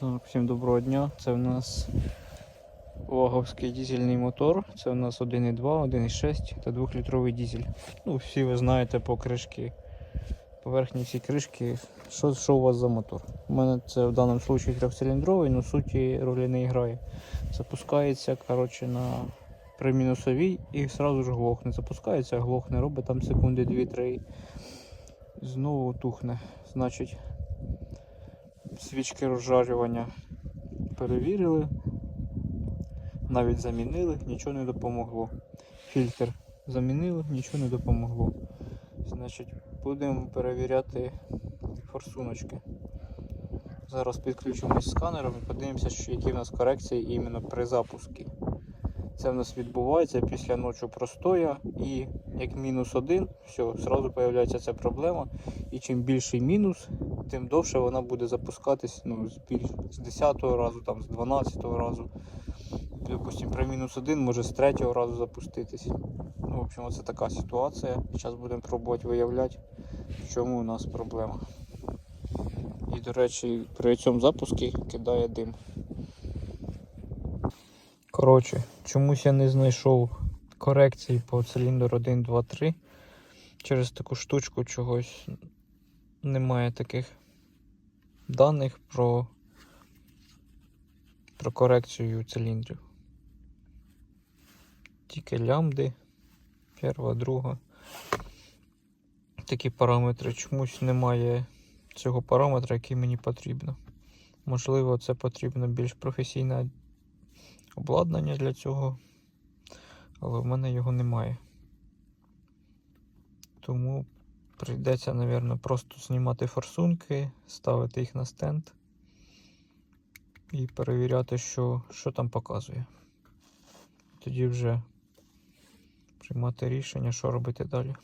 Так, всім доброго дня. Це в нас Ваговський дизельний мотор. Це в нас 1,2, 1,6 та 2-літровий дизель. Ну, всі ви знаєте по кришки. Поверхні ці кришки. Що, що у вас за мотор? У мене це в даному випадку трьохциліндровий, але суті ролі не грає. Запускається коротше, на при мінусовій і одразу ж глохне. Запускається, глохне, робить там секунди 2-3. Знову тухне. Значить, свічки розжарювання перевірили, навіть замінили, нічого не допомогло. Фільтр замінили, нічого не допомогло. Значить, будемо перевіряти форсуночки. Зараз підключимось сканером і подивимося, які в нас корекції іменно при запуску. Це в нас відбувається після ночі простоя і як мінус один, все, одразу з'являється ця проблема. І чим більший мінус, тим довше вона буде запускатись ну, з, більш, з 10 разу, там, з 12 разу. Допустим, при мінус 1 може з 3 разу запуститись. Ну, в общем, оце така ситуація. Зараз будемо пробувати виявляти, в чому у нас проблема. І, до речі, при цьому запуску кидає дим. Коротше, чомусь я не знайшов корекції по циліндру 1, 2, 3. Через таку штучку чогось немає таких даних про, про корекцію циліндрів. Тільки лямбди, перша, друга. Такі параметри. Чомусь немає цього параметра, який мені потрібно. Можливо, це потрібно більш професійне обладнання для цього, але в мене його немає. Тому прийдеться, мабуть, просто знімати форсунки, ставити їх на стенд і перевіряти, що, що там показує. Тоді вже приймати рішення, що робити далі.